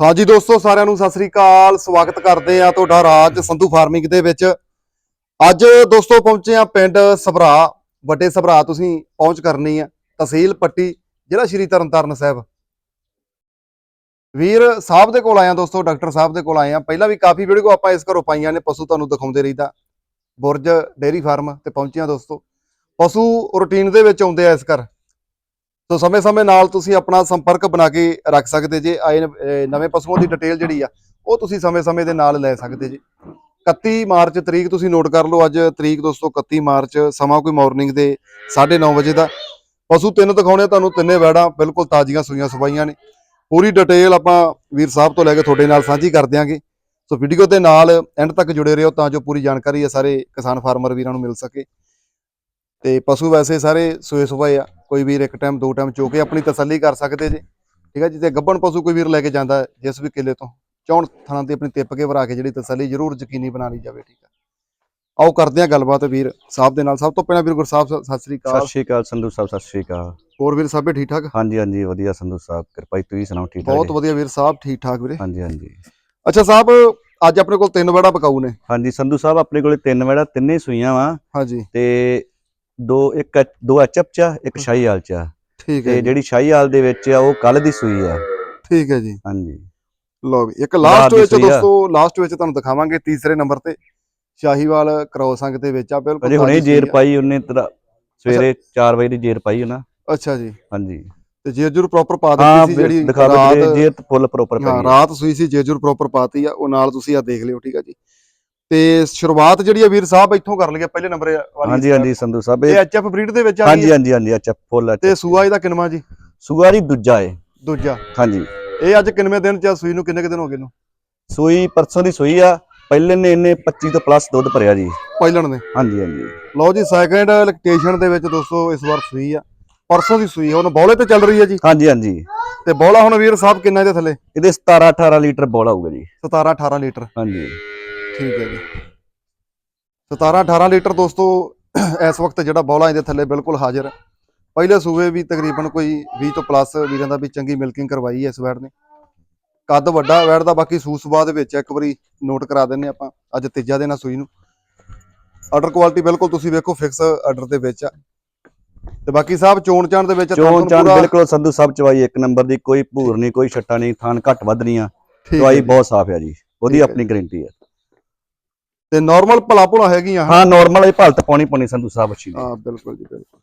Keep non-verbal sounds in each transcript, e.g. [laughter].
ਹਾਂਜੀ ਦੋਸਤੋ, ਸਾਰਿਆਂ ਨੂੰ ਸਤਿ ਸ੍ਰੀ ਅਕਾਲ। ਸਵਾਗਤ ਕਰਦੇ ਆ ਤੁਹਾਡਾ ਰਾਜ ਸੰਧੂ ਫਾਰਮਿੰਗ ਦੇ ਵਿੱਚ। ਅੱਜ ਦੋਸਤੋ, ਪਹੁੰਚੇ ਆ ਪਿੰਡ ਸਭਰਾ, ਵੱਡੇ ਸਭਰਾ ਤੁਸੀਂ ਪਹੁੰਚ ਕਰਨੀ ਆ ਤਹਿਸੀਲ ਪੱਟੀ, ਜ਼ਿਲ੍ਹਾ ਸ਼੍ਰੀ ਤਰਨਤਾਰਨ ਸਾਹਿਬ। ਵੀਰ ਸਾਹਿਬ ਦੇ ਕੋਲ ਆਇਆ ਦੋਸਤੋ, ਡਾਕਟਰ ਸਾਹਿਬ ਦੇ ਕੋਲ ਆਏ ਆ ਪਹਿਲਾਂ ਵੀ ਕਾਫੀ ਵੀਡੀਓ ਆਪਾਂ ਇਸ ਘਰੋਂ ਪਾਈਆਂ ਨੇ, ਪਸ਼ੂ ਤੁਹਾਨੂੰ ਦਿਖਾਉਂਦੇ ਰਹੀਦਾ। ਬੁਰਜ ਡੇਰੀ ਫਾਰਮ ਤੇ ਪਹੁੰਚੇ ਆ ਦੋਸਤੋ। ਪਸ਼ੂ ਰੂਟੀਨ ਦੇ ਵਿੱਚ ਆਉਂਦੇ ਆ ਇਸ ਘਰ। ਸੋ ਸਮੇਂ-ਸਮੇਂ ਨਾਲ ਤੁਸੀਂ ਆਪਣਾ ਸੰਪਰਕ ਬਣਾ ਕੇ ਰੱਖ ਸਕਦੇ ਜੇ, ਆਏ ਨਵੇਂ ਪਸ਼ੂਆਂ ਦੀ ਡਿਟੇਲ ਜਿਹੜੀ ਆ, ਉਹ ਤੁਸੀਂ ਸਮੇਂ-ਸਮੇਂ ਦੇ ਨਾਲ ਲੈ ਸਕਦੇ ਜੇ। 31 ਮਾਰਚ ਤਰੀਕ ਤੁਸੀਂ ਨੋਟ ਕਰ ਲਓ, ਅੱਜ ਤਰੀਕ ਦੋਸਤੋ 31 ਮਾਰਚ, ਸਮਾਂ ਕੋਈ ਮਾਰਨਿੰਗ ਦੇ 9:30 ਵਜੇ ਦਾ। ਪਸ਼ੂ ਤਿੰਨ ਦਿਖਾਉਣੇ ਤੁਹਾਨੂੰ ਤਿੰਨੇ ਵੈੜਾਂ ਬਿਲਕੁਲ ਤਾਜ਼ੀਆਂ ਸੂਈਆਂ ਸਵਾਈਆਂ ਨੇ। ਪੂਰੀ ਡਿਟੇਲ ਆਪਾਂ ਵੀਰ ਸਾਹਿਬ ਤੋਂ ਲੈ ਕੇ ਤੁਹਾਡੇ ਨਾਲ ਸਾਂਝੀ ਕਰ ਦਿਆਂਗੇ। ਸੋ ਵੀਡੀਓ ਦੇ ਨਾਲ ਐਂਡ ਤੱਕ ਜੁੜੇ ਰਹੋ ਤਾਂ ਜੋ ਪੂਰੀ ਜਾਣਕਾਰੀ ਹੈ ਸਾਰੇ ਕਿਸਾਨ ਫਾਰਮਰ ਵੀਰਾਂ ਨੂੰ ਮਿਲ ਸਕੇ। ਤੇ ਪਸ਼ੂ ਵੈਸੇ ਸਾਰੇ ਸੂਏ ਸੁਭਾਏ ਆ ਕੋਈ ਵੀਰ ਇੱਕ ਟਾਈਮ ਦੋ ਟਾਈਮ ਚੋ ਕੇ ਆਪਣੀ ਤਸੱਲੀ ਕਰ ਸਕਦੇ ਜੇ ਠੀਕ ਹੈ ਜੀ? ਤੇ ਗੱਬਣ ਪਸ਼ੂ ਕੋਈ ਵੀਰ ਲੈ ਕੇ ਜਾਂਦਾ ਜਿਸ ਵੀ ਕਿੱਲੇ ਤੋਂ ਚੌਣ ਥਾਂ ਤੇ ਆਪਣੀ ਤਿੱਪ ਕੇ ਭਰਾ ਕੇ ਜਿਹੜੀ ਤਸੱਲੀ ਜ਼ਰੂਰ ਯਕੀਨੀ ਬਣਾ ਲਈ ਜਾਵੇ ਠੀਕ ਹੈ ਆਓ ਕਰਦੇ ਆ ਗੱਲਬਾਤ ਵੀਰ ਸਾਹਿਬ ਦੇ ਨਾਲ। ਸਭ ਤੋਂ ਪਹਿਲਾਂ ਵੀਰ ਗੁਰਸਾਹਿਬ ਸਤਿ ਸ੍ਰੀ ਅਕਾਲ। ਸਤਿ ਸ਼੍ਰੀ ਅਕਾਲ ਸੰਧੂ ਸਾਹਿਬ ਸਤਿ ਸ਼੍ਰੀ ਅਕਾਲ। ਹੋਰ ਵੀਰ ਸਾਹਿਬੇ ਠੀਕ ਠਾਕ? ਹਾਂਜੀ ਹਾਂਜੀ ਵਧੀਆ ਸੰਧੂ ਸਾਹਿਬ ਕਿਰਪਾ ਜੀ ਤੁਸੀਂ ਸੁਣਾਓ ਠੀਕ ਠਾਕ ਬਹੁਤ? ਵਧੀਆ ਵੀਰ ਸਾਹਿਬ ਠੀਕ ਠਾਕ ਵੀਰੇ। ਹਾਂਜੀ ਹਾਂਜੀ। ਅੱਛਾ ਸਾਹਿਬ ਅੱਜ ਆਪਣੇ ਕੋਲ ਤਿੰਨ ਵੜਾ ਪਕਾਊ ਨੇ। ਹਾਂਜੀ ਸੰਧੂ ਸਾਹਿਬ ਆਪਣੇ ਕੋਲੇ ਤਿੰਨ ਵੜਾ ਤਿੰਨੇ ਸੂਈਆਂ ਵਾ। ਹਾਂਜੀ। ਤੇ ਦੋ ਇੱਕ ਦੋ ਐਚਪ ਚ ਆ, ਇੱਕ ਸ਼ਾਹੀ ਹਾਲ ਚ ਆ। ਠੀਕ ਹੈ ਤੇ ਜੀ, ਜਿਹੜੀ ਸ਼ਾਹੀ ਹਾਲ ਦੇ ਵਿੱਚ ਆ ਉਹ ਕੱਲ ਦੀ ਸੂਈ ਆ। ਠੀਕ ਹੈ ਜੀ। ਹਾਂਜੀ। ਲਓ ਵੀ ਇੱਕ ਲਾਸਟ ਵਿੱਚ ਸੂਈ ਆ। ਦੋਸਤੋ ਲਾਸਟ ਵਿੱਚ ਤੁਹਾਨੂੰ ਦਿਖਾਵਾਂਗੇ ਤੀਸਰੇ ਨੰਬਰ ਤੇ। ਸ਼ਾਹੀਵਾਲ ਕਰੋਸ ਅੰਗ ਦੇ ਵਿੱਚ ਆ ਬਿਲਕੁਲ ਅਜੇ ਹੁਣੇ ਤਾਜ਼ੀ ਜੇਰ ਸੂਈ ਆ। ਪਾਈ ਉਹਨੇ ਤਰਾ ਸਵੇਰੇ 4 ਵਜੇ ਦੀ ਜੇਰ ਪਾਈ ਉਹਨਾਂ ਅੱਛਾ ਜੀ। ਹਾਂਜੀ। ਤੇ ਜੇਜੂਰ ਪ੍ਰੋਪਰ ਪਾ ਹਾਂ ਦਿੱਤੀ ਸੀ ਜਿਹੜੀ ਦਿਖਾ ਦੋ ਰਾਤ ਜੇਰ ਫੁੱਲ ਪ੍ਰੋਪਰ ਹਾਂ ਪਈ ਆ। ਰਾਤ ਸੂਈ ਸੀ ਜੇਜੂਰ ਪ੍ਰੋਪਰ ਪਾਤੀ ਆ ਉਹ ਨਾਲ ਤੁਸੀਂ ਆ ਦੇਖ ਲਿਓ ਠੀਕ ਆ ਜੀ। ਤੇ ਸ਼ੁਰੂਆਤ ਜਿਹੜੀ ਆ ਵੀਰ ਸਾਹਿਬ ਇੱਥੋਂ ਕਰ ਲਈਏ ਪਹਿਲੇ ਨੰਬਰ ਵਾਲੀ ਹਾਂਜੀ ਹਾਂਜੀ ਸੰਧੂ ਸਾਹਿਬ ਇਹ ਐਚਐਫ ਬਰੀਡ ਦੇ ਵਿੱਚ ਆ ਹਾਂਜੀ ਹੈ। ਹਾਂਜੀ ਹਾਂਜੀ ਅੱਛਾ ਫੁੱਲ ਤੇ ਸੂਆ ਇਹਦਾ ਕਿੰਨਵਾਂ ਜੀ? ਸੂਆ ਜੀ ਦੂਜਾ ਏ। ਦੂਜਾ। ਹਾਂਜੀ। ਇਹ ਅੱਜ ਕਿੰਨਵੇਂ ਦਿਨ ਚ ਸੂਈ ਨੂੰ ਕਿੰਨੇ ਕੁ ਦਿਨ ਹੋ ਗਏ ਨੂੰ ਸੂਈ ਪਰਸੋਂ ਦੀ ਸੂਈ ਆ ਪਹਿਲੇ ਨੇ ਇਹਨੇ 25 ਤੋਂ ਪਲੱਸ ਦੁੱਧ ਭਰਿਆ ਜੀ। ਪਹਿਲਣ ਨੇ। ਹਾਂਜੀ ਹਾਂਜੀ। ਲਓ ਜੀ ਸੈਕੰਡ ਇਲੈਕਟੇਸ਼ਨ ਦੇ ਵਿੱਚ ਦੋਸਤੋ ਇਸ ਵਾਰ ਸੂਈ ਆ। ਪਰਸੋਂ ਦੀ ਸੂਈ ਆ ਹੁਣ ਬੌਲੇ ਤੇ ਚੱਲ ਰਹੀ ਹੈ ਜੀ। ਹਾਂਜੀ ਹਾਂਜੀ। ਤੇ ਬੌਲਾ ਹੁਣ ਵੀਰ ਸਾਹਿਬ ਕਿੰਨਾ ਇਹਦੇ ਥੱਲੇ? ਇਹਦੇ 17 18 ਲੀਟਰ ਬੋਲ ਆਊਗਾ ਜੀ। 17 18 ਲੀਟਰ। ਹਾਂਜੀ। ਠੀਕ ਹੈ ਜੀ। 17 18 ਲੀਟਰ ਦੋਸਤੋ ਇਸ ਵਕਤ ਜਿਹੜਾ ਬੌਲਾ ਇਹਦੇ ਥੱਲੇ ਬਿਲਕੁਲ ਹਾਜ਼ਰ ਹੈ। ਪਹਿਲੇ ਸੂਬੇ ਵੀ ਤਕਰੀਬਨ ਕੋਈ 20 ਤੋਂ ਪਲੱਸ ਵੀਰਾਂ ਦਾ ਵੀ ਚੰਗੀ ਮਿਲਕਿੰਗ ਕਰਵਾਈ ਹੈ ਇਸ ਵੈੜ ਨੇ। ਕੱਦ ਵੱਡਾ ਵੈੜ ਦਾ ਬਾਕੀ ਸੂ ਸੁਭਾਅ ਦੇ ਵਿੱਚ ਇੱਕ ਵਾਰੀ ਨੋਟ ਕਰਾ ਦਿੰਨੇ ਆਪਾਂ ਅੱਜ ਤੀਜਾ ਦਿਨ ਆ ਸੂਈ ਨੂੰ। ਆਰਡਰ ਕੁਆਲਿਟੀ ਬਿਲਕੁਲ ਤੁਸੀਂ ਵੇਖੋ ਫਿਕਸ ਆਰਡਰ ਦੇ ਵਿੱਚ ਆ। ਤੇ ਬਾਕੀ ਸਾਹਿਬ ਚੋਣ ਚਾਣ ਦੇ ਵਿੱਚ ਚੋਣ ਚਾਣ ਬਿਲਕੁਲ ਸੰਧੂ ਸਾਹਿਬ ਚਵਾਈ ਇੱਕ ਨੰਬਰ ਦੀ ਕੋਈ ਭੂਰ ਨਹੀਂ ਕੋਈ ਛੱਟਾ ਨਹੀਂ ਥਾਨ ਘੱਟ ਵੱਧ ਨਹੀਂ ਆ। ਚਵਾਈ। ਬਹੁਤ ਸਾਫ਼ ਆ ਜੀ। ਉਹਦੀ ਆਪਣੀ ਗਾਰੰਟੀ ਹੈ। ਤੇ ਨਾਰਮਲ ਭਲਾ ਭੁਲਾ ਹੈਗੀਆਂ? ਹਾਂ ਨਾਰਮਲ ਇਹ ਭਲਤ ਪਾਉਣੀ ਪਾਉਣੀ ਸੰਧੂ ਸਾਹਿਬ ਅੱਛੀ ਹਾਂ ਬਿਲਕੁਲ ਜੀ ਬਿਲਕੁਲ।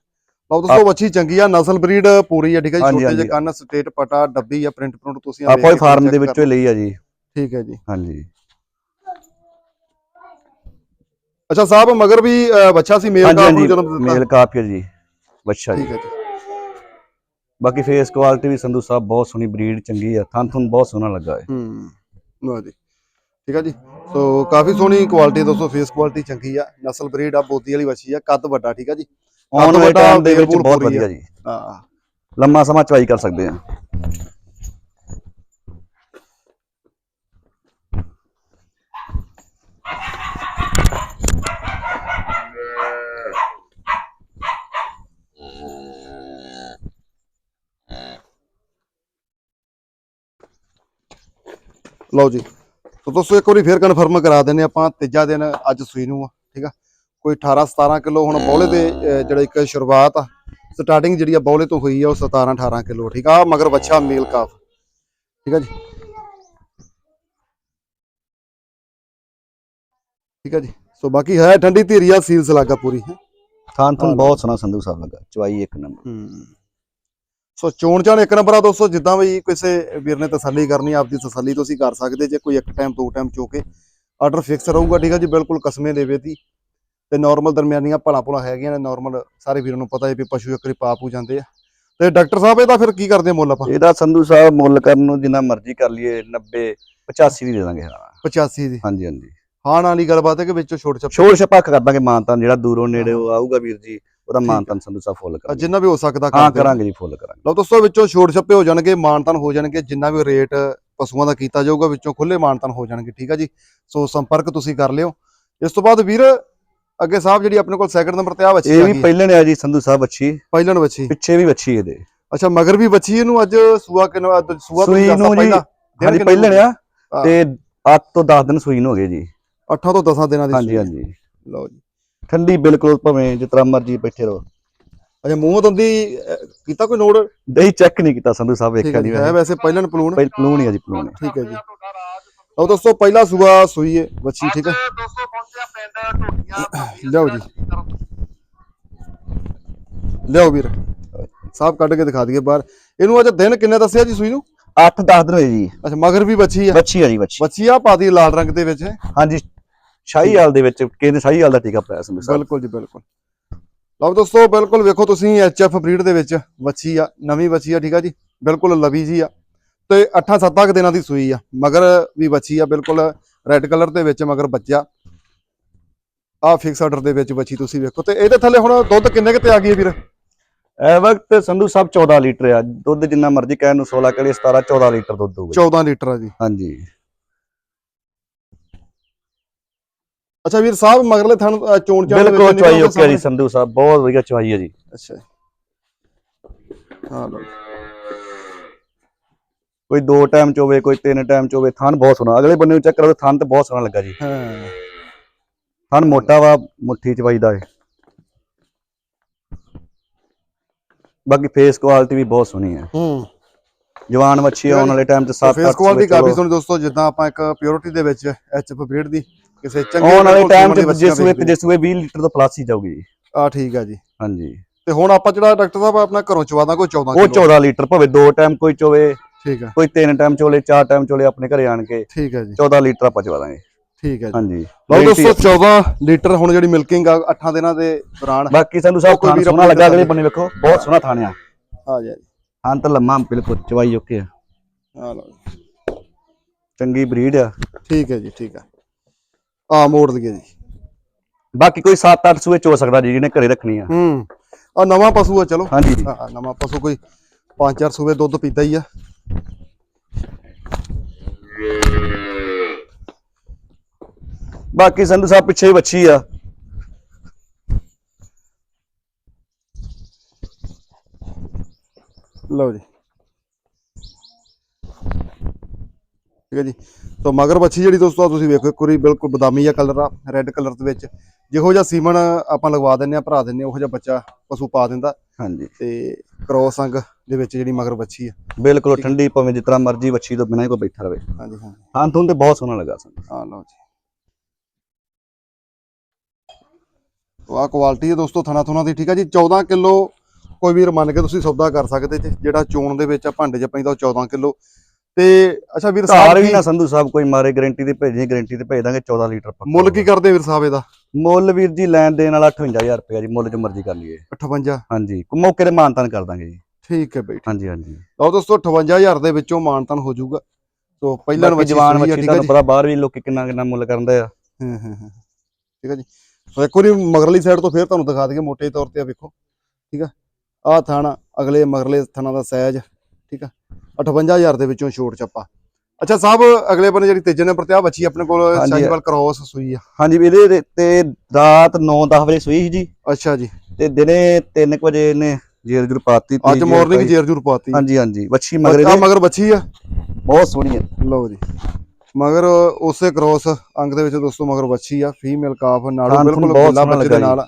ਲਓ ਦੋਸਤੋ ਵੱਛੀ ਚੰਗੀ ਆ ਨਸਲ ਬਰੀਡ ਪੂਰੀ ਆ ਠੀਕ ਹੈ ਜੀ ਛੋਟੇ ਜਿਹੇ। ਕੰਨ ਸਟੇਟ ਪਟਾ ਡੱਬੀ ਆ ਪ੍ਰਿੰਟ ਪ੍ਰਿੰਟ ਤੁਸੀਂ ਆ ਆਪਾਂ ਫਾਰਮ ਦੇ ਵਿੱਚੋਂ ਲਈ ਆ ਜੀ। ਠੀਕ ਹੈ ਜੀ। ਹਾਂਜੀ। ਅੱਛਾ ਸਾਹਿਬ ਮਗਰ ਵੀ ਬੱਚਾ ਸੀ ਮੇਲ ਨੂੰ ਹਾਂਜੀ ਜਨਮ ਦਿੱਤਾ। ਮੇਲ ਕਾਫੀ ਹੈ ਜੀ ਬੱਚਾ ਜੀ। ਠੀਕ ਹੈ ਜੀ। ਬਾਕੀ ਫੇਸ ਕੁਆਲਿਟੀ ਵੀ ਸੰਧੂ ਸਾਹਿਬ ਬਹੁਤ ਸੋਹਣੀ ਬਰੀਡ ਚੰਗੀ ਆ ਥਣ ਥੁਣ ਬਹੁਤ ਸੋਹਣਾ ਲੱਗਾ ਹੈ। ਹੂੰ ਲਓ ਜੀ। ਠੀਕ ਹੈ ਜੀ? ਸੋ ਕਾਫੀ ਸੋਹਣੀ ਕੁਆਲਿਟੀ ਦੋਸਤੋ ਫੇਸ ਕੁਆਲਿਟੀ ਚੰਗੀ ਆ ਨਸਲ ਬਰੀਡ ਆ ਬੋਦੀ ਵਾਲੀ ਵੱਛੀ ਆ ਕੱਦ ਵੱਡਾ ਠੀਕ ਹੈ ਜੀ? ਆਉਣ ਵਾਲੇ ਟਾਈਮ ਦੇ ਵਿੱਚ ਬਹੁਤ ਆ। ਵਧੀਆ ਜੀ। ਹਾਂ। ਲੰਮਾ ਸਮਾਂ ਚਵਾਈ ਕਰ ਸਕਦੇ ਆ। ਲਓ ਜੀ। ਸੋ ਦੋਸਤੋ ਇੱਕ ਵਾਰੀ ਫੇਰ ਕਨਫਰਮ ਕਰਾ ਦਿੰਨੇ ਆਪਾਂ ਤੀਜਾ ਦਿਨ ਅੱਜ ਸੂਈ ਨੂੰ ਆ ਠੀਕ ਆ? ਕੋਈ 18 17 ਕਿਲੋ ਹੁਣ ਬੌਲੇ ਦੇ ਜਿਹੜਾ ਇੱਕ ਸ਼ੁਰੂਆਤ ਆ ਸਟਾਰਟਿੰਗ ਜਿਹੜੀ ਆ ਬੌਲੇ ਤੋਂ ਹੋਈ ਆ ਉਹ 17 18 ਕਿਲੋ ਠੀਕ ਆ? ਮਗਰ ਬੱਚਾ ਮੇਲ ਕਾਫ ਠੀਕ ਆ ਜੀ? ਠੀਕ ਆ ਜੀ? ਸੋ ਬਾਕੀ ਹੈ ਠੰਡੀ ਧੀਰੀ ਆ ਸੀਲਸ ਲੱਗਾ ਪੂਰੀ ਹੈ? ਹਾਂ। ਬਹੁਤ ਸੋਹਣਾ ਸੰਧੂ ਸਾਹਿਬ ਲੱਗਾ ਚਵਾਈ ਇੱਕ ਨੰਬਰ। ਹੂੰ। ਸੋ ਚੋਣ ਚਾਣ ਇੱਕ ਨੰਬਰ ਆ ਦੋਸਤੋ ਜਿੱਦਾਂ ਵੀ ਕਿਸੇ ਵੀਰ ਨੇ ਤਸੱਲੀ ਕਰਨੀ ਆਪਦੀ ਤਸੱਲੀ ਤੁਸੀਂ ਕਰ ਸਕਦੇ ਜੇ ਕੋਈ ਇੱਕ ਟਾਈਮ ਦੋ ਟਾਈਮ ਚੋ ਕੇ ਆਰਡਰ ਫਿਕਸ ਰਹੂਗਾ। ਠੀਕ ਆ ਜੀ ਬਿਲਕੁਲ ਕਸਮੇ ਦੇਵੇ ਦੀ ਤੇ ਨਾਰਮਲ ਦਰਮਿਆਨੀਆਂ ਭਲਾ ਭੁਲਾ ਹੈਗੀਆਂ ਨੇ ਨਾਰਮਲ ਸਾਰੇ ਵੀਰਾਂ ਨੂੰ ਪਤਾ ਹੈ ਵੀ ਪਸ਼ੂ ਇੱਕ ਵਾਰੀ ਪਾਪ ਹੋ ਜਾਂਦੇ ਆ। ਤੇ ਡਾਕਟਰ ਸਾਹਿਬ ਇਹਦਾ ਫਿਰ ਕੀ ਕਰਦੇ ਮੁੱਲ ਆਪਾਂ? ਇਹਦਾ ਸੰਧੂ ਸਾਹਿਬ ਮੁੱਲ ਕਰਨ ਨੂੰ ਜਿੰਨਾ ਮਰਜ਼ੀ ਕਰ ਲਈਏ 90 85 ਦੀ ਦੇ ਦਾਂਗੇ ਹਾਂ। 85 ਦੀ? ਹਾਂਜੀ ਹਾਂਜੀ। ਹਾਂ ਨਾਲ ਹੀ ਗੱਲਬਾਤ ਹੈ ਕਿ ਵਿੱਚੋਂ ਛੋਟ ਛੱਪ ਛੋੜ ਛਪਾ ਕਰ ਦਾਂਗੇ ਮਾਨਤਾਨ ਜਿਹੜਾ ਦੂਰੋਂ ਨੇੜੇ ਆਊਗਾ ਵੀਰ ਜੀ। ਉਹਦਾ ਮਾਨਤਾਨ ਸੰਧੂ ਸਾਹਿਬ ਫੁੱਲ ਕਰਾਂਗੇ। ਜਿੰਨਾ ਵੀ ਹੋ ਸਕਦਾ ਹਾਂ। ਕਰਾਂਗੇ ਜੀ ਫੁੱਲ ਕਰਾਂਗੇ। ਲਓ ਦੋਸਤੋ ਵਿੱਚੋਂ ਛੋਟ ਛੱਪੇ ਹੋ ਜਾਣਗੇ ਮਾਨਤਨ ਹੋ ਜਾਣਗੇ ਜਿੰਨਾ ਵੀ ਰੇਟ ਪਸ਼ੂਆਂ ਦਾ ਕੀਤਾ ਜਾਊਗਾ ਵਿੱਚੋਂ ਖੁੱਲੇ ਮਾਨਤਨ ਹੋ ਜਾਣਗੇ ਠੀਕ ਆ ਜੀ? ਸੋ ਸੰਪਰਕ ਤੁਸੀਂ ਕਰ ਲਿਓ। ਇਸ ਤੋਂ ਬਾਅਦ ਵੀਰ ਅੱਗੇ ਸਾਹਿਬ ਜਿਹੜੀ ਆਪਣੇ ਕੋਲ ਸੈਕਿੰਡ ਨੰਬਰ ਤੇ ਆ ਬੱਚੀ ਇਹ ਵੀ ਗਈ। ਪਹਿਲੇ ਨੇ ਆ ਜੀ ਸੰਧੂ ਸਾਹਿਬ ਅੱਛੀ ਪਹਿਲਣ ਬੱਚੀ ਪਿੱਛੇ ਵੀ ਬੱਚੀ ਇਹਦੇ। ਅੱਛਾ ਮਗਰ ਵੀ ਬੱਚੀ ਇਹਨੂੰ ਅੱਜ ਸੂਆ ਕਿਨਵਾ ਸੂਆ ਤੁਸੀਂ ਦੱਸਦਾ ਪਹਿਲਾਂ ਹਾਂਜੀ ਕਿੰਨੇ ਪਹਿਲੇ ਨੇ ਆ। ਤੇ 8 ਤੋਂ 10 ਦਿਨ ਸੂਈ ਨੂੰ ਹੋ ਗਏ ਜੀ। 8 ਤੋਂ 10 ਦਿਨਾਂ ਦੀ ਹਾਂਜੀ। ਹਾਂਜੀ। ਲਓ ਜੀ। ਠੰਡੀ ਬਿਲਕੁਲ ਭਾਵੇਂ ਜਿਸ ਤਰ੍ਹਾਂ ਮਰਜ਼ੀ ਬੈਠੇ ਰਹੋ। ਅੱਛਾ ਮੂੰਹ ਦੰਦੀ ਕੀਤਾ ਕੋਈ ਨੋਟ? ਦਹੀਂ ਚੈੱਕ ਨਹੀਂ ਕੀਤਾ ਸੰਧੂ ਸਾਹਿਬ ਵੇਖਿਆ ਨਹੀਂ ਹੈ ਵੈਸੇ ਪਹਿਲਾਂ ਨੂੰ ਪਲੂਣ। ਪਹਿਲ ਪਲੂਣ ਹੀ ਆ ਜੀ ਪਲੂਣ ਠੀਕ ਹੈ ਜੀ। ਲਓ ਦੋਸਤੋ ਪਹਿਲਾ ਸੂਆ ਸੂਈ ਹੈ ਬੱਚੀ ਠੀਕ ਹੈ। ਦੋਸਤੋ ਪਹੁੰਚਿਆ ਪਿੰਡ ਢੋਟੀਆਂ ਲਿਆਓ ਜੀ। ਲਿਆਓ ਵੀਰ ਸਾਹਬ ਕੱਢ ਕੇ ਦਿਖਾ ਦਈਏ ਬਾਹਰ। ਇਹਨੂੰ ਅੱਜ ਦਿਨ ਕਿੰਨੇ ਦੱਸਿਆ ਜੀ ਸੂਈ ਨੂੰ? 8 10 ਦਿਨ ਹੋਏ ਜੀ। ਅੱਛਾ ਮਗਰ ਵੀ ਬੱਚੀ ਆ? ਬੱਚੀ ਆ ਜੀ ਬੱਚੀ ਬੱਚੀ ਆ ਪਾਦੀ ਲਾਲ ਰੰਗ ਦੇ ਵਿੱਚ। ਹਾਂਜੀ ਸ਼ਾਹੀਵਾਲ ਦੇ ਵਿੱਚ ਕਹਿੰਦੇ ਸ਼ਾਹੀਵਾਲ ਦਾ ਟੀਕਾ ਪਾਇਆ ਸੰਧੂ ਸਾਹਿਬ ਬਿਲਕੁਲ ਜੀ ਬਿਲਕੁਲ। ਲਓ ਦੋਸਤੋ ਬਿਲਕੁਲ ਵੇਖੋ ਤੁਸੀਂ ਐਚਐਫ ਬਰੀਡ ਦੇ ਵਿੱਚ ਬੱਚੀ ਆ ਨਵੀਂ ਬੱਚੀ ਆ ਠੀਕ ਆ ਜੀ? ਬਿਲਕੁਲ ਲਵੀ ਜੀ ਆ। ਤੇ 8-7 ਕੁ ਦਿਨਾਂ ਦੀ ਸੂਈ ਆ ਮਗਰ ਵੀ ਬੱਚੀ ਆ ਬਿਲਕੁਲ ਰੈੱਡ ਕਲਰ ਦੇ ਵਿੱਚ ਮਗਰ ਬੱਚਾ ਆ ਫਿਕਸ ਆਰਡਰ ਦੇ ਵਿੱਚ ਬੱਚੀ ਤੁਸੀਂ ਵੇਖੋ। ਤੇ ਇਹਦੇ ਥੱਲੇ ਹੁਣ ਦੁੱਧ ਕਿੰਨੇ ਕੁ ਤੇ ਆ ਗਈ ਵੀਰ? ਇਹ ਵਕਤ ਸੰਧੂ ਸਾਹਿਬ 14 ਲੀਟਰ ਆ। ਦੁੱਧ ਜਿੰਨਾ ਮਰਜ਼ੀ ਕਹਿਣ ਨੂੰ 16 ਕਿਲੇ 17 14 ਲੀਟਰ ਦੁੱਧ ਹੋਊਗਾ ਜੀ। 14 ਲੀਟਰ ਆ ਜੀ। ਹਾਂਜੀ। ਅੱਛਾ ਵੀਰ ਸਾਹਿਬ ਮਗਰਲੇ ਥਣ ਅ, ਚੋਣ ਚਾਣ ਦੇ ਬਿਲਕੁਲ ਚਵਾਈ ਓਕੇ ਜੀ? ਸੰਧੂ ਸਾਹਿਬ ਬਹੁਤ ਵਧੀਆ ਚਵਾਈ ਹੈ ਜੀ। ਅੱਛਾ ਜੀ। ਹਾਂ ਲਓ। ਕੋਈ ਦੋ ਟਾਈਮ ਚ ਹੋਵੇ ਕੋਈ ਤਿੰਨ ਟਾਈਮ ਚ ਹੋਵੇ ਥਣ ਬਹੁਤ ਸੋਹਣਾ। ਅਗਲੇ ਬੰਨੇ ਨੂੰ ਚੈੱਕ ਕਰੋ ਥਣ ਤੇ ਬਹੁਤ ਸੋਹਣਾ ਲੱਗਾ ਜੀ। ਹਾਂ। ਥਣ ਮੋਟਾ ਵਾ ਮੁੱਠੀ ਚ ਵੱਜਦਾ ਹੈ ਬਾਕੀ ਫੇਸ ਕੁਆਲਿਟੀ ਵੀ ਬਹੁਤ ਸੋਹਣੀ ਹੈ। ਹੂੰ। ਜਵਾਨ ਮੱਛੀ ਆਉਣ ਵਾਲੇ ਟਾਈਮ ਚ 7 ਫੇਸ ਕੁਆਲਿਟੀ ਕਾਫੀ ਸੋਹਣੀ ਦੋਸਤੋ ਜਿੱਦਾਂ ਆਪਾਂ ਇੱਕ ਪਿਓਰਿਟੀ ਦੇ ਵਿੱਚ ਐਚਐਫ ਬਰੀਡ ਦੀ ਕਿਸੇ ਚੰਗੇ ਆਉਣ ਵਾਲੇ ਟਾਈਮ ਬੱਚੀਆਂ ਜਿਸ ਵੇ ਤੇ ਜਿਸ ਵੇ 20 ਲੀਟਰ ਤੋਂ ਪਲੱਸ ਹੀ ਜਾਊਗੀ। ਜੀ ਆ ਠੀਕ ਆ ਜੀ। ਹਾਂਜੀ। ਤੇ ਹੁਣ ਆਪਾਂ ਜਿਹੜਾ ਡਾਕਟਰ ਸਾਹਿਬ ਆਪਣਾ ਘਰੋਂ ਚਵਾਦਾ ਕੋਈ 14 ਉਹ ਕਿਲੋ? 14 ਲੀਟਰ ਭਾਵੇਂ ਦੋ ਟਾਈਮ ਕੋਈ ਚੋਵੇ ਠੀਕ ਆ। ਕੋਈ ਤਿੰਨ ਟਾਈਮ ਚੋਲੇ ਚਾਰ ਟਾਈਮ ਚੋਲੇ ਆਪਣੇ ਘਰੇ ਆਣ ਕੇ ਠੀਕ ਆ ਜੀ। 14 ਲੀਟਰ ਆਪਾਂ ਚਵਾ ਦਾਂਗੇ। ਠੀਕ ਆ ਜੀ। ਹਾਂਜੀ। ਲਓ ਦੋਸਤੋ 14 ਲੀਟਰ ਹੁਣ ਜਿਹੜੀ ਮਿਲਕਿੰਗ ਆ 8 ਦਿਨਾਂ ਦੇ ਦੌਰਾਨ। ਬਾਕੀ ਸਾਹਿਬ ਕੋਈ ਖਾਣ ਸੋਹਣਾ ਲੱਗਾ ਅਗਲੇ। ਬੰਨੇ ਵੇਖੋ ਬਹੁਤ ਸੋਹਣਾ ਥਾਣ ਆ ਜੀ। ਹਾਂ ਤਾਂ ਲੰਮਾ ਬਿਲਕੁਲ ਚਵਾਈ ਓਕੇ ਆ। ਆ ਲਓ ਚੰਗੀ ਬਰੀਡ ਆ। ਠੀਕ ਹੈ ਜੀ ਠੀਕ ਆ। ਆ ਮੋੜ ਦਈਏ ਜੀ। ਬਾਕੀ ਕੋਈ 7-8 ਸੂਏ ਚੋ ਸਕਦਾ ਜੀ ਜਿਹਨੇ ਘਰੇ ਰੱਖਣੀ ਆ। ਹੂੰ ਆ ਨਵਾਂ ਪਸ਼ੂ ਆ ਚਲੋ। ਹਾਂਜੀ ਜੀ। ਹਾਂ ਨਵਾਂ ਪਸ਼ੂ ਕੋਈ 5-4 ਸੂਵੇ ਦੁੱਧ ਪੀਂਦਾ ਹੀ ਆ। ਬਾਕੀ ਸੰਧੂ ਸਾਹਿਬ ਪਿੱਛੇ ਹੀ ਵੱਛੀ ਆ। ਲਓ ਜੀ। ਠੀਕ ਹੈ ਜੀ। ਤਾਂ ਮਗਰ ਬੱਚੀ ਜਿਹੜੀ ਦੋਸਤੋ ਤੁਸੀਂ ਵੇਖੋ ਇੱਕ ਵਾਰੀ ਬਿਲਕੁਲ ਬਦਾਮੀ ਜਿਹਾ ਕਲਰ ਆ ਰੈੱਡ ਕਲਰ ਦੇ ਵਿੱਚ। ਜਿਹੋ ਜਿਹਾ ਸੀਮਨ ਆਪਾਂ ਲਗਵਾ ਦਿੰਨੇ ਆ ਭਰਾ ਦਿੰਨੇ ਆ ਉਹੋ ਜਿਹਾ ਬੱਚਾ ਪਸ਼ੂ ਪਾ ਦਿੰਦਾ। ਹਾਂਜੀ। ਤੇ ਕ੍ਰੋਸ ਅੰਗ ਦੇ ਵਿੱਚ ਜਿਹੜੀ ਮਗਰ ਬੱਚੀ ਆ। ਬਿਲਕੁਲ ਠੰਡੀ ਭਾਵੇਂ ਜਿਸ ਤਰ੍ਹਾਂ ਮਰਜ਼ੀ ਵੱਛੀ ਤੋਂ ਬਿਨਾਂ ਹੀ ਕੋਈ ਬੈਠਾ ਰਵੇ ਹਾਂਜੀ ਹਾਂਜੀ। ਹਾਂ ਤੁਹਾਨੂੰ ਤੇ ਬਹੁਤ ਸੋਹਣਾ ਲੱਗਾ ਸੰਧੂ ਆ ਲਓ ਜੀ। ਆਹ ਕੁਆਲਿਟੀ ਹੈ ਦੋਸਤੋ ਥਣਾ ਥੁਣਾ ਦੀ ਠੀਕ ਹੈ ਜੀ। 14 ਕਿਲੋ ਕੋਈ ਵੀਰ ਮੰਨ ਕੇ ਤੁਸੀਂ ਸੌਦਾ ਕਰ ਸਕਦੇ ਜੀ ਜਿਹੜਾ ਚੋਣ ਦੇ ਵਿੱਚ ਆ ਭਾਂਡੇ 'ਚ ਪੈਂਦਾ ਉਹ 14 ਕਿਲੋ। ਤੇ ਅੱਛਾ ਵੀਰ ਸਾਹਿਬ ਵੀ ਨਾ ਸੰਧੂ ਸਾਹਿਬ ਕੋਈ ਮਾਰੇ ਗਾਰੰਟੀ ਤੇ ਭੇਜਣੀ ਗਾਰੰਟੀ ਤੇ ਭੇਜ ਦਾਂਗੇ 14 ਲੀਟਰ ਪੱਕਾ ਮੁੱਲ ਕੀ ਕਰਦੇ ਵੀਰ ਸਾਹਿਬ ਇਹਦਾ? ਮੁੱਲ ਵੀਰ ਜੀ ਲੈਣ ਦੇਣ ਵਾਲਾ 58000 ਰੁਪਏ ਜੀ ਮੁੱਲ ਜੋ ਮਰਜ਼ੀ ਕਰ ਲਈਏ। 58 ਹਾਂਜੀ ਮੌਕੇ ਤੇ ਮਾਨਤਾਨ ਕਰ ਦਾਂਗੇ ਜੀ। ਠੀਕ ਹੈ ਬਈ ਹਾਂਜੀ ਹਾਂਜੀ। ਲਓ ਦੋਸਤੋ 58000 ਦੇ ਵਿੱਚੋਂ ਮਾਨਤਨ ਹੋ ਜਾਊਗਾ। ਸੋ ਪਹਿਲਾਂ ਵਿੱਚ ਜਵਾਨ ਹੈ ਤੁਹਾਨੂੰ ਪਤਾ ਬਾਹਰ ਵੀ ਲੋਕੀ ਕਿੰਨਾ ਕਿੰਨਾ ਮੁੱਲ ਕਰਦੇ ਆ। ਹਾਂ ਹਾਂ ਹਾਂ। ਠੀਕ ਹੈ ਜੀ। ਸੋ ਇੱਕ ਵਾਰੀ ਮਗਰਲੀ ਸਾਈਡ ਤੋਂ ਫੇਰ ਤੁਹਾਨੂੰ ਦਿਖਾ ਦਈਏ ਮੋٹے ਤੌਰ ਤੇ ਆ ਵੇਖੋ। ਠੀਕ ਆ? ਆਹ ਥਾਣਾ ਅਗਲੇ ਮਗਰਲੇ ਥਾਣਾ ਦਾ ਸਾਈਜ਼ ਠੀਕ ਆ? 58000 ਦੇ ਵਿੱਚੋਂ ਛੋਟ ਚੱਪਾ ਅੱਛਾ ਸਾਹਿਬ ਅਗਲੇ ਬੰਨੇ ਜਿਹੜੀ ਤੀਜੇ ਨੰਬਰ ਤੇ ਆ ਬੱਚੀ ਆਪਣੇ ਕੋਲ। ਸ਼ਾਹੀਵਾਲ ਕ੍ਰੋਸ ਸੂਈ ਆ। ਹਾਂਜੀ ਇਹਦੇ ਤੇ ਰਾਤ 9-10 ਵਜੇ ਸੂਈ ਸੀ ਜੀ। ਅੱਛਾ ਜੀ। ਤੇ ਦਿਨੇ 3 ਵਜੇ ਇਹਨੇ ਜੇਰ ਜੁਰ ਪਾਤੀ ਅੱਜ ਮਾਰਨਿੰਗ ਜੇਰ ਜੂਰ ਪਾਤੀ। ਹਾਂਜੀ ਹਾਂਜੀ। ਵੱਛੀ ਮਗਰ ਆ ਇਹਦੇ ਮਗਰ ਬੱਚੀ ਆ। ਬਹੁਤ ਸੋਹਣੀ ਹੈ ਲਓ ਜੀ। ਮਗਰ ਉਸੇ ਕ੍ਰੋਸ ਅੰਗ ਦੇ ਵਿੱਚ ਦੋਸਤੋ ਮਗਰ ਬੱਚੀ ਆ। ਫੀਮੇਲ ਕਾਫ ਥੁਣ ਬਿਲਕੁਲ ਬੱਚੇ ਦੇ ਨਾਲ। ਆ।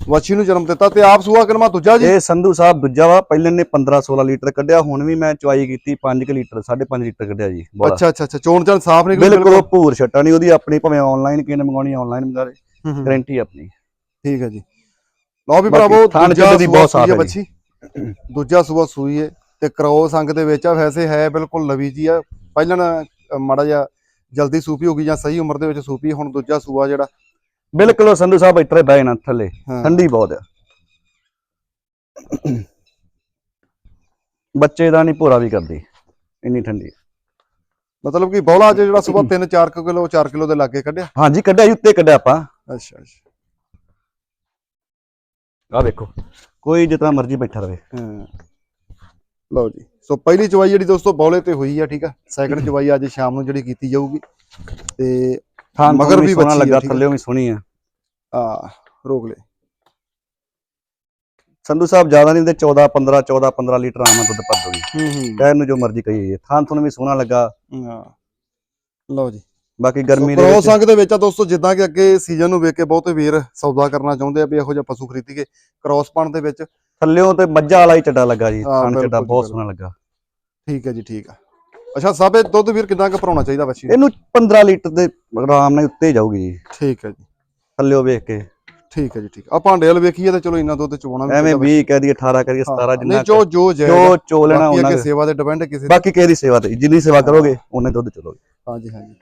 ਵੱਛੀ ਨੂੰ ਜਨਮ ਦਿੱਤਾ ਤੇ ਆਪ ਸੂਆ ਕਿਨਮਾ ਦੂਜਾ ਜੀ? ਇਹ ਸੰਧੂ ਸਾਹਿਬ ਦੂਜਾ ਵਾ ਪਹਿਲੇ ਨੇ 15-16 ਲੀਟਰ ਕੱਢਿਆ ਹੁਣ ਵੀ ਮੈਂ ਚੁਆਈ ਕੀਤੀ 5 ਲੀਟਰ 5.5 ਲੀਟਰ ਕੱਢਿਆ ਜੀ ਅੱਛਾ ਅੱਛਾ ਅੱਛਾ ਚੋਣ ਚਾਣ ਸਾਫ਼ ਨਿਕਲੀ ਬਿਲਕੁਲ ਭੂਰ ਛੱਟਾ ਨਹੀਂ ਉਹਦੀ ਆਪਣੀ ਭਾਵੇਂ ਆਨਲਾਈਨ ਕਿਨੇ ਮੰਗਾਉਣੀ ਆਨਲਾਈਨ ਮੰਗਾ। ਗਾਰੰਟੀ ਆਪਣੀ। ਠੀਕ ਹੈ ਜੀ। ਲਓ ਵੀ ਭਰਾਵੋ ਦੂਜਾ ਦੀ ਬਹੁਤ ਸਾਫ਼ ਹੈ ਬੱਚੀ। ਦੂਜਾ ਸੂਆ ਸੂਈ ਹੈ ਤੇ ਕ੍ਰੋਸ ਅੰਗ ਦੇ ਵਿੱਚ ਆ ਵੈਸੇ ਹੈ ਬਿਲਕੁਲ ਲਵੀ ਜੀ ਆ। ਪਹਿਲਾਂ ਮਾੜਾ ਜਿਹਾ ਜਲਦੀ ਸੂਪੀ ਹੋ ਗਈ ਜਾਂ ਸਹੀ ਉਮਰ ਦੇ ਵਿੱਚ ਸੂਪੀ ਹੁਣ ਦੂਜਾ ਸੂਆ ਜਿਹੜਾ ਬਿਲਕੁਲ ਉਹ ਸੰਧੂ ਸਾਹਿਬ ਇਤਰੇ ਬਹਿ ਨਾ ਥੱਲੇ ਹਾਂ, ਠੰਡੀ ਬਹੁਤ ਆ। ਬੱਚੇ ਦਾ ਨਹੀਂ ਭੋਰਾ ਵੀ ਕਰਦੀ ਇੰਨੀ ਠੰਡੀ ਮਤਲਬ ਕਿ ਬੌਲਾ ਅੱਜ ਜਿਹੜਾ ਸਵੇਰ 3-4 ਕਿਲੋ 4 ਕਿਲੋ ਦੇ ਲਾਗੇ ਕੱਢਿਆ? ਹਾਂਜੀ ਕੱਢਿਆ ਜੀ ਉੱਤੇ ਕੱਢਿਆ ਆਪਾਂ। ਅੱਛਾ ਅੱਛਾ। ਆ ਵੇਖੋ ਕੋਈ ਜਿਤਨਾ ਮਰਜ਼ੀ ਬੈਠਾ ਰਵੇ। ਹਾਂ। ਲਓ ਜੀ ਸੋ ਪਹਿਲੀ ਚਵਾਈ ਜਿਹੜੀ ਦੋਸਤੋ ਬੌਲੇ ਤੇ ਹੋਈ ਆ ਠੀਕ ਆ? ਸੈਕੰਡ [coughs] ਚਵਾਈ ਅੱਜ ਸ਼ਾਮ ਨੂੰ ਜਿਹੜੀ ਕੀਤੀ ਜਾਊਗੀ। ਤੇ ਥਾਂ ਮਗਰ ਵੀ ਸੋਹਣਾ ਲੱਗਾ। ਥੱਲੇੋਂ ਵੀ ਸੋਹਣੀ ਆ। ਆ ਰੋਕ ਲੈ। ਸੰਧੂ ਸਾਹਿਬ ਜ਼ਿਆਦਾ ਨਹੀਂ ਤੇ 14 15 14 15 ਲੀਟਰ ਆਮ ਦੁੱਧ ਭਰ ਦੋਗੀ ਹੂੰ ਹੂੰ। ਕਹਿਣ ਨੂੰ ਜੋ ਮਰਜ਼ੀ ਕਹੀਏ ਥਾਂ ਤੁਹਾਨੂੰ ਵੀ ਸੋਹਣਾ ਲੱਗਾ। ਹਾਂ। ਲਓ ਜੀ। ਬਾਕੀ ਗਰਮੀ ਦੇ ਵਿੱਚ ਸੰਗ ਦੇ ਵਿੱਚ ਆ ਦੋਸਤੋ ਜਿੱਦਾਂ ਕਿ ਅੱਗੇ ਸੀਜ਼ਨ ਨੂੰ ਵੇਖ ਕੇ ਬਹੁਤੇ ਵੀਰ ਸੌਦਾ ਕਰਨਾ ਚਾਹੁੰਦੇ ਆ ਵੀ ਇਹੋ ਜਿਹਾ ਪਸ਼ੂ ਖਰੀਦੀਏ ਕ੍ਰੋਸ ਪਣ ਦੇ ਵਿੱਚ। ਥੱਲਿਓਂ ਤੇ ਮੱਝਾਂ ਵਾਲਾ ਹੀ ਚੱਡਾ ਲੱਗਾ ਜੀ ਥਣ ਚੱਡਾ ਬਹੁਤ। ਸੋਹਣਾ ਲੱਗਾ। ਠੀਕ ਹੈ ਜੀ ਠੀਕ ਆ। ਅੱਛਾ ਸਾਬੇ ਦੁੱਧ ਵੀਰ ਕਿੰਨਾ ਕੁ ਭਰਾਉਣਾ ਚਾਹੀਦਾ ਬੱਚੀ ਨੂੰ? ਇਹਨੂੰ 15 ਲੀਟਰ ਦੇ ਆਰਾਮ ਨਾਲ ਉੱਤੇ ਜਾਊਗੀ ਜੀ। ਠੀਕ ਹੈ ਜੀ। ਥੱਲਿਓ ਵੇਖ ਕੇ। ਠੀਕ ਹੈ ਜੀ ਠੀਕ। ਆ ਭਾਂਡੇ ਵਾਲ ਵੇਖੀਏ ਤਾਂ ਚਲੋ ਇੰਨਾ ਦੁੱਧ ਚੋਣਾ ਵੀ ਐਵੇਂ ਚਾਹੀਦਾ 20 ਕਹਿ ਦਈਏ 18 ਕਰੀਏ 17 ਹਾਂ, ਜਿੰਨਾ ਨਹੀਂ ਜੋ ਜੋ ਜੋ ਜਾਏਗਾ ਚੋ ਲੈਣਾ ਉਹਨਾਂ ਦੇ। ਸੇਵਾ ਤੇ ਡਿਪੈਂਡ ਕਿਸੇ ਬਾਕੀ ਕਿਹਦੀ ਸੇਵਾ ਤੇ ਜਿੰਨੀ ਸੇਵਾ ਕਰੋਗੇ ਉਹਨੇ ਦੁੱਧ ਚਲੋਗੇ। ਹਾਂਜੀ ਹਾਂਜੀ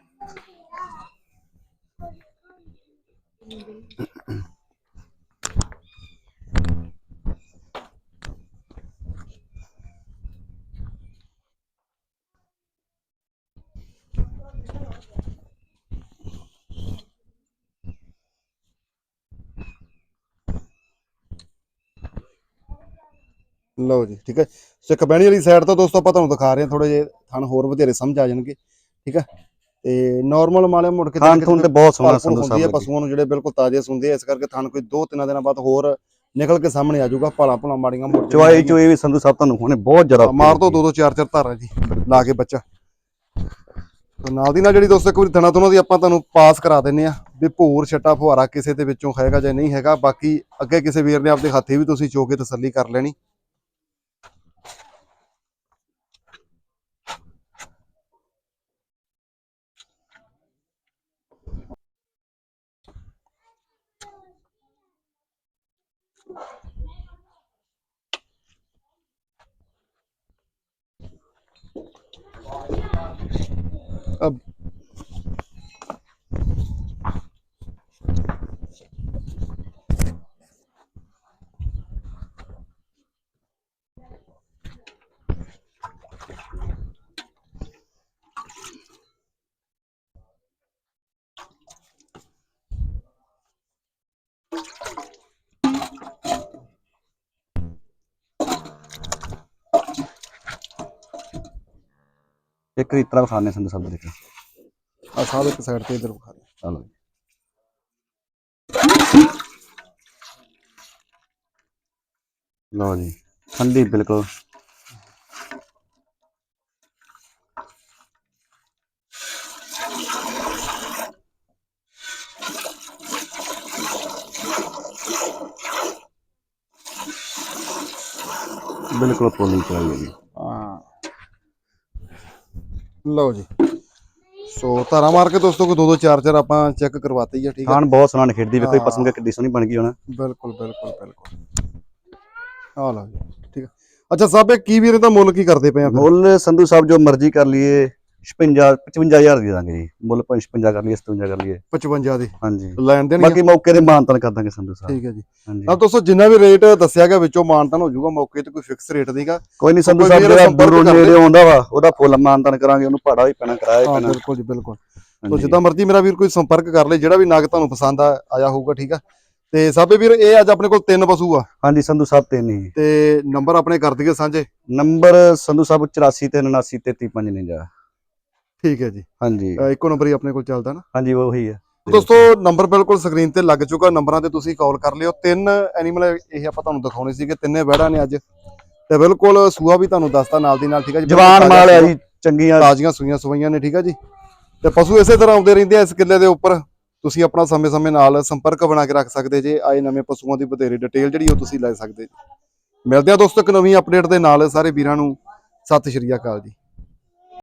ਲਓ ਜੀ ਠੀਕ ਹੈ। ਸੋ ਇੱਕ ਬਹਿਣੀ ਵਾਲੀ ਸਾਈਡ ਤੋਂ ਦੋਸਤੋ ਆਪਾਂ ਤੁਹਾਨੂੰ ਦਿਖਾ ਰਹੇ ਹਾਂ ਥੋੜੇ ਜਿਹੇ ਥਣ ਹੋਰ ਵਧੇਰੇ ਸਮਝ ਆ ਜਾਣਗੇ ਠੀਕ ਹੈ। ਤੇ ਨਾਰਮਲ ਮਾਲੇ ਮੁੜ ਕੇ ਥਾਂ ਥੁਣ ਤੇ ਬਹੁਤ ਸੋਹਣਾ ਸੰਧੂ ਹੁੰਦੀ ਸਾਹਿਬ। ਪਸ਼ੂਆਂ ਨੂੰ ਜਿਹੜੇ ਬਿਲਕੁਲ ਤਾਜ਼ੇ ਸੁੰਦੇ ਆ ਇਸ ਕਰਕੇ ਥਣ ਕੋਈ ਦੋ ਤਿੰਨ ਦਿਨਾਂ ਬਾਅਦ ਹੋਰ ਨਿਕਲ ਕੇ ਸਾਹਮਣੇ ਆ ਜਾਊਗਾ ਭਾਲਾ ਭੁਲਾ ਮਾੜੀਆਂ ਮੋਟੀਆਂ ਚੁਆਈ ਚੁਈ ਵੀ ਸੰਧੂ ਸਾਹਿਬ ਤੁਹਾਨੂੰ ਹੁਣੇ ਬਹੁਤ ਜ਼ਿਆਦਾ ਮਾਰ ਦੋ ਦੋ ਦੋ ਚਾਰ ਚਾਰ ਧਾਰਾਂ ਜੀ ਲਾ ਕੇ ਬੱਚਾ। ਤੇ ਨਾਲ ਦੀ ਨਾਲ ਜਿਹੜੀ ਦੋਸਤੋ ਇੱਕ ਵਾਰੀ ਥਣਾ ਤੋਂ ਦੀ ਆਪਾਂ ਤੁਹਾਨੂੰ ਪਾਸ ਕਰਾ ਦਿੰਨੇ ਆ ਵੀ ਭੂਰ ਛੱਟਾ ਫੁਹਾਰਾ ਕਿਸੇ ਦੇ ਵਿੱਚੋਂ ਹੈਗਾ ਜਾਂ ਨਹੀਂ ਹੈਗਾ ਬਾਕੀ ਅੱਗੇ ਕਿਸੇ ਵੀਰ ਨੇ ਆਪਦੇ ਹੱਥੀ ਵੀ ਤੁਸੀਂ ਚੋ ਕੇ ਤਸੱਲੀ ਕਰ ਲੈਣੀ। a ਇੱਕ ਰੀਤਰਾ ਵਿਖਾਣੇ ਸੰਧੂ ਸਾਹਿਬ ਦੇ ਦੇਖੋ ਆ ਸਾਹਿਬ ਇੱਕ ਸਾਈਡ ਤੇ ਇਧਰ ਵਿਖਾ ਦੇ ਚਲੋ ਲਓ ਜੀ ਠੰਡੀ ਬਿਲਕੁਲ। ਬਿਲਕੁਲ ਪੋਲੀ ਚਾਹੀਏ ਜੀ ਲਓ ਜੀ। ਸੋ ਧਾਰਾ ਮਾਰ ਕੇ ਦੋਸਤੋ ਕੋ ਦੋ ਦੋ ਚਾਰ ਚਾਰ ਆਪਾਂ ਚੈੱਕ ਕਰਵਾਤੇ ਆ ਠੀਕ ਹੈ ਖਾਣ ਬਹੁਤ ਸੋਹਣਾ ਖੇਡਦੀ ਵੇਖੋ ਇਹ। ਪਸੰਦ ਕਿੱਡੀ ਸੋਹਣੀ ਬਣ ਗਈ ਹੁਣ। ਬਿਲਕੁਲ ਬਿਲਕੁਲ ਬਿਲਕੁਲ। ਆ ਲਓ ਜੀ ਠੀਕ ਹੈ ਅੱਛਾ ਸਾਹਿਬ ਇਹ ਕੀ ਵੀਰੇ ਦਾ ਮੁੱਲ ਕੀ ਕਰਦੇ ਪਏ ਆ ਫਿਰ? ਮੁੱਲ ਸੰਧੂ ਸਾਹਿਬ ਜੋ ਮਰਜ਼ੀ ਕਰ ਲਈਏ। 56 55000 ਦੇ ਦਾਂਗੇ ਜੀ। ਮੁੱਲ 55 ਕਰ ਲਈਏ 57 ਕਰ ਲਈਏ। 55 ਦੇ। ਹਾਂਜੀ। ਲੈਣ ਦੇਣ ਬਾਕੀ ਮੌਕੇ ਤੇ ਮਾਨਤਨ ਕਰ ਦਾਂਗੇ ਸੰਧੂ ਸਾਹਿਬ ਠੀਕ ਹੈ ਜੀ। ਹਾਂਜੀ। ਤਾਂ ਦੋਸਤੋ ਜਿੰਨਾ ਵੀ ਰੇਟ ਦੱਸਿਆ ਗਿਆ ਵਿੱਚੋਂ ਮਾਨਤਨ ਹੋ ਜਾਊਗਾ ਮੌਕੇ ਤੇ ਕੋਈ ਫਿਕਸ ਰੇਟ ਨਹੀਂਗਾ। ਕੋਈ ਨਹੀਂ ਸੰਧੂ ਸਾਹਿਬ ਜਿਹੜਾ ਕਰ ਨੇੜੇ ਆਉਂਦਾ ਵਾ ਉਹਦਾ ਫੁੱਲ ਮਾਨਤਨ ਕਰਾਂਗੇ ਉਹਨੂੰ ਭਾੜਾ ਵੀ ਪੈਣਾ ਕਿਰਾਇਆ ਹਾਂ ਪੈਣਾ। ਬਿਲਕੁਲ ਜੀ ਬਿਲਕੁਲ। ਤੋ। ਜਿੱਦਾਂ ਮਰਜ਼ੀ ਮੇਰਾ ਵੀਰ ਕੋਈ ਸੰਪਰਕ ਕਰ ਲੇ ਜਿਹੜਾ ਵੀ ਨਗ ਤੁਹਾਨੂੰ ਪਸੰਦ ਆ ਆਇਆ ਹੋਊਗਾ ਠੀਕ ਆ। ਤੇ ਸਾਬੇ ਵੀਰ ਇਹ ਅੱਜ ਆਪਣੇ ਕੋਲ ਤਿੰਨ ਪਸ਼ੂ ਆ। ਹਾਂਜੀ ਸੰਧੂ ਸਾਹਿਬ ਤੇ ਨਹੀਂ ਤੇ ਨੰਬਰ ਆਪਣੇ ਕਰ ਦਈਏ ਸਾਂਝੇ। ਨੰਬਰ ਸੰਧੂ ਸਾਹਿਬ 84 ਤੇ 79 33 59 ਠੀਕ ਹੈ ਜੀ। ਹਾਂਜੀ। ਇੱਕੋ ਨੰਬਰ ਹੀ ਆਪਣੇ ਕੋਲ ਚੱਲਦਾ ਨਾ? ਹਾਂਜੀ ਉਹੀ ਹੈ ਦੋਸਤੋ ਨੰਬਰ ਬਿਲਕੁਲ ਸਕਰੀਨ ਤੇ ਲੱਗ ਚੁੱਕਾ। ਨੰਬਰਾਂ ਤੇ ਤੁਸੀਂ ਕਾਲ ਕਰ ਲਿਓ। ਤਿੰਨ ਐਨੀਮਲ ਇਹ ਆਪਾਂ ਤੁਹਾਨੂੰ ਦਿਖਾਉਣੇ ਸੀਗੇ। ਤਿੰਨੇ ਵਹਿੜਾਂ ਨੇ ਅੱਜ। ਤੇ ਬਿਲਕੁਲ ਸੂਆ ਵੀ ਤੁਹਾਨੂੰ ਦੱਸਤਾ ਨਾਲ ਦੀ ਨਾਲ ਠੀਕ ਹੈ ਜੀ? ਜਵਾਨ ਮਾਲ ਹੈ। ਜੀ ਚੰਗੀਆਂ। ਤਾਜ਼ੀਆਂ ਸੂਈਆਂ ਸਵਾਈਆਂ ਨੇ ਠੀਕ ਹੈ ਜੀ? ਤੇ ਪਸ਼ੂ ਇਸੇ ਤਰ੍ਹਾਂ ਆਉਂਦੇ ਰਹਿੰਦੇ ਆ ਇਸ ਕਿੱਲੇ ਦੇ ਉੱਪਰ। ਤੁਸੀਂ ਆਪਣਾ ਸਮੇਂ-ਸਮੇਂ ਨਾਲ ਸੰਪਰਕ ਬਣਾ ਕੇ ਰੱਖ ਸਕਦੇ ਜੇ। ਆਏ ਨਵੇਂ ਪਸ਼ੂਆਂ ਦੀ ਬਥੇਰੀ ਡਿਟੇਲ ਜਿਹੜੀ ਉਹ ਤੁਸੀਂ ਲੈ ਸਕਦੇ ਜੀ। ਮਿਲਦੇ ਆ ਦੋਸਤੋ ਇੱਕ ਨਵੀਂ ਅਪਡੇਟ ਦੇ ਨਾਲ। ਸਾਰੇ ਵੀਰਾਂ ਨੂੰ ਸਤਿ ਸ਼੍ਰੀ ਅਕਾਲ ਜੀ।